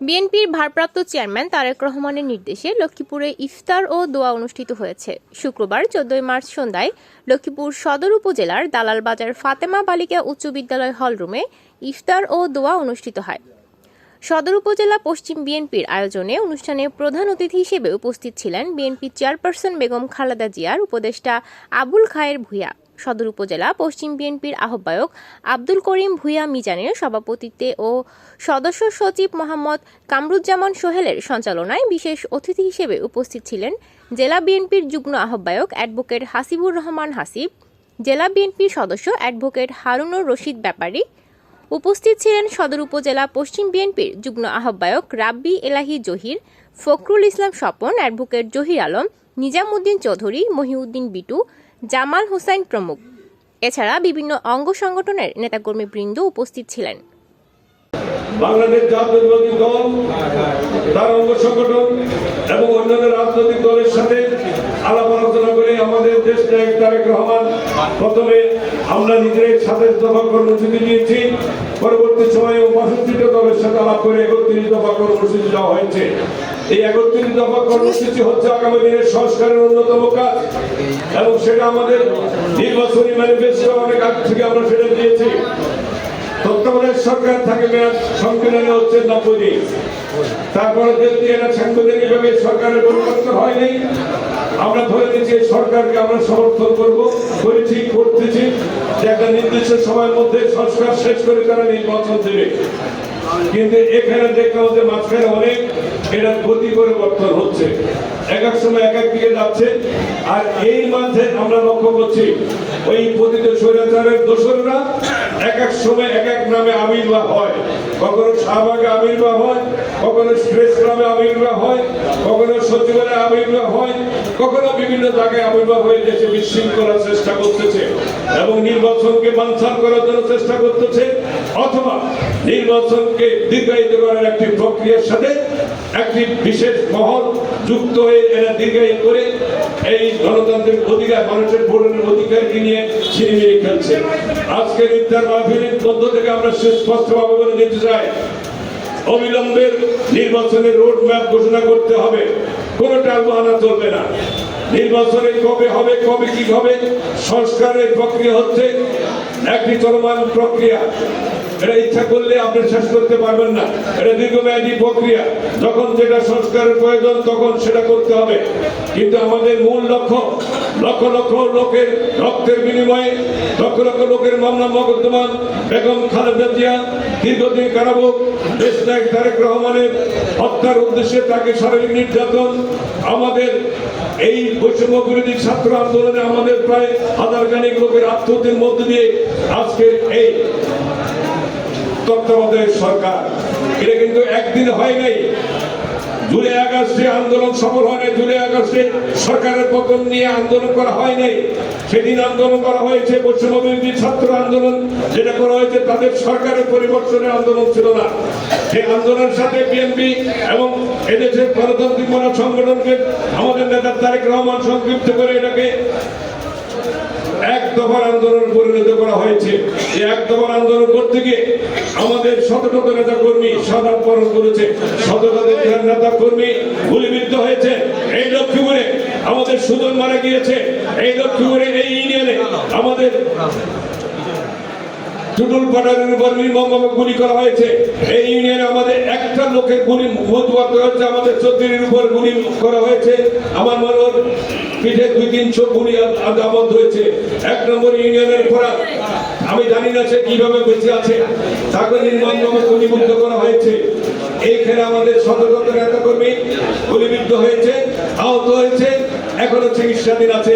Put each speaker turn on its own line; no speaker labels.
বিএনপির ভারপ্রাপ্ত চেয়ারম্যান তারেক রহমানের নির্দেশে লক্ষ্মীপুরে ইফতার ও দোয়া অনুষ্ঠিত হয়েছে। শুক্রবার চোদ্দই মার্চ সন্ধ্যায় লক্ষ্মীপুর সদর উপজেলার দালাল বাজার ফাতেমা বালিকা উচ্চ বিদ্যালয় হলরুমে ইফতার ও দোয়া অনুষ্ঠিত হয়। সদর উপজেলা পশ্চিম বিএনপির আয়োজনে অনুষ্ঠানে প্রধান অতিথি হিসেবে উপস্থিত ছিলেন বিএনপি চেয়ারপারসন বেগম খালেদা জিয়ার উপদেষ্টা আবুল খায়ের ভূঁইয়া। সদর উপজেলা পশ্চিম বিএনপির আহ্বায়ক আব্দুল করিম ভূঁইয়া মিজানের সভাপতিত্বে ও সদস্য সচিব মোহাম্মদ কামরুজ্জামান সোহেলের সঞ্চালনায় বিশেষ অতিথি হিসেবে উপস্থিত ছিলেন জেলা বিএনপির যুগ্ম আহ্বায়ক অ্যাডভোকেট হাসিবুর রহমান হাসিব, জেলা বিএনপির সদস্য অ্যাডভোকেট হারুনুর রশিদ ব্যাপারী, উপস্থিত ছিলেন সদর উপজেলা পশ্চিম বিএনপির যুগ্ম আহ্বায়ক রাব্বি এলাহি জহির, ফখরুল ইসলাম স্বপন অ্যাডভোকেট জহির আলম নিজামুদ্দিন চৌধুরী, মহিউদ্দিন বিটু, জামাল হুসাইন প্রমুখ। এছাড়া বিভিন্ন অঙ্গ সংগঠনের নেতাকর্মীবৃন্দ উপস্থিত ছিলেন।
বাংলাদেশ জাতীয়তাবাদী দল, তার অঙ্গ সংগঠন এবং অন্যান্য রাজনৈতিক দলের সাথে আলাপ আলোচনা করে আমাদের দেশ নায়ক তারেক রহমান প্রথমে আমরা নিজের সাথে দফা কর্মসূচি দিয়েছি। পরবর্তী সময়ে বাষট্টিটা দলের সাথে আলাপ করে একত্রিশ দফা কর্মসূচি দেওয়া হয়েছে। এই একত্রিশ দফা কর্মসূচি হচ্ছে আগামী দিনের সংস্কারের অন্যতম কাজ। এবং সেটা আমাদের নির্বাচনী ম্যানিফেস্টো অনেক আগ থেকে আমরা সেটা দিয়েছি। তত্ত্বাবধায়ক সরকার থাকে মেয়াদ সংবিধানে হচ্ছে নব্বই দিন। তারপরে যদি এটা সাংবিধানিকভাবে সরকারের পরিবর্তন হয়নি। আমরা ধরে নিচ্ছি সরকারকে আমরা সমর্থন করব, করেছি, করতেছি। যে একটা নির্দিষ্ট সময়ের মধ্যে সংস্কার শেষ করে তারা নির্বাচন দেবে। কিন্তু এখানে দেখলাম যে মাঝখানে অনেক এটা গতি পরিবর্তন হচ্ছে। এক এক সময় এক এক দিকে যাচ্ছে। আর এই মাঝে আমরা লক্ষ্য করছি, ওই পতিত স্বৈরাচারের দোসররা এক এক সময় এক এক নামে আবির্ভাব হয়। কখনো শাহবাগে আবির্ভাব হয়, কখনো স্ট্রেস নামে আবির্ভাব হয়, কখনো সচিবালয়ে আবির্ভাব হয়, কখনো বিভিন্ন জায়গায় আবির্ভাব হয়ে দেশে বিশৃঙ্খলার চেষ্টা করতেছে এবং নির্বাচনকে বানচাল করার জন্য চেষ্টা করতেছে। অথবা নির্বাচনকে দীর্ঘায়িত করার একটি প্রক্রিয়ার সাথে একটি বিশেষ মহল যুক্ত হয়ে এরা দীর্ঘায়ী করে এই গণতান্ত্রিক অধিকার, মানুষের ভোটের অধিকারকে নিয়ে ছিনিয়ে খেলছে। আজকের ইফতার মাহফিলের মধ্য থেকে আমরা সুস্পষ্টভাবে বলে দিতে চাই অবিলম্বের নির্বাচনের রোড ম্যাপ ঘোষণা করতে হবে। কোনো টালবাহানা চলবে না। নির্বাচনে কবে হবে, কবে কি হবে, সংস্কারের প্রক্রিয়া হচ্ছে একটি চলমান প্রক্রিয়া। এটা ইচ্ছা করলে আপনি শেষ করতে পারবেন না। এটা দীর্ঘমেয়াদী প্রক্রিয়া। যখন যেটা সংস্কারের প্রয়োজন, তখন সেটা করতে হবে। কিন্তু আমাদের মূল লক্ষ্য লক্ষ লক্ষ লোকের রক্তের বিনিময়ে, লক্ষ লক্ষ লোকের মামলা মকদ্দমান বেগম খালেদা জিয়া দীর্ঘদিন কারাভোগ, দেশ নায়ক তারেক রহমানের হত্যার উদ্দেশ্যে তাকে শারীরিক নির্যাতন, আমাদের এই বৈষম্য বিরোধী ছাত্র আন্দোলনে আমাদের প্রায় হাজার খানিক লোকের আত্মহত্যের মধ্য দিয়ে আজকে এই তত্ত্বাবধায়ক সরকার। এটা কিন্তু একদিন হয় নাই। জুলাই আগস্টে আন্দোলন সফল হয় জুলাই আগস্টে সরকারের পতন নিয়ে আন্দোলন করা হয় নাই। সেদিন আন্দোলন করা হয়েছে বিরোধী ছাত্র আন্দোলন, যেটা করা হয়েছে তাদের সরকারের পরিবর্তনের আন্দোলন ছিল না। সেই আন্দোলনের সাথে বিএনপি এবং এদেশের গণতান্ত্রিক মনা সংগঠনকে আমাদের নেতা তারেক রহমান সংক্ষিপ্ত করে এটাকে এক আন্দোলন পরিণত করা হয়েছে। এই এক আন্দোলন করতে গিয়ে আমাদের শত শত নেতা কর্মী সাধারণ পালন করেছে। শত শত নেতা কর্মী গুলিবিদ্ধ হয়েছে। এই লক্ষ্মীপুরে আমাদের সুজন মারা গিয়েছে। এই লক্ষ্মীপুরে, এই ইউনিয়নে আমাদের টুটুল পাটারের উপর নির্মমভাবে গুলি করা হয়েছে, এই ইউনিয়নে আমাদের একটা লোকের গুলি মধুয়াত হয়েছে আমাদের চৌধুরীর উপর গুলি করা হয়েছে। আমার মনে হয় পিঠে দুই তিনশো গুলি আবদ্ধ হয়েছে। এক নম্বর ইউনিয়নের পরা আমি জানি না সে কীভাবে বেঁচে আছে। তাকে নির্মমভাবে গুলিমুক্ত করা হয়েছে। এইখানে আমাদের শতশত নেতা কর্মী গুলিবিদ্ধ হয়েছে, আহত হয়েছে, এখনও চিকিৎসাধীন আছে।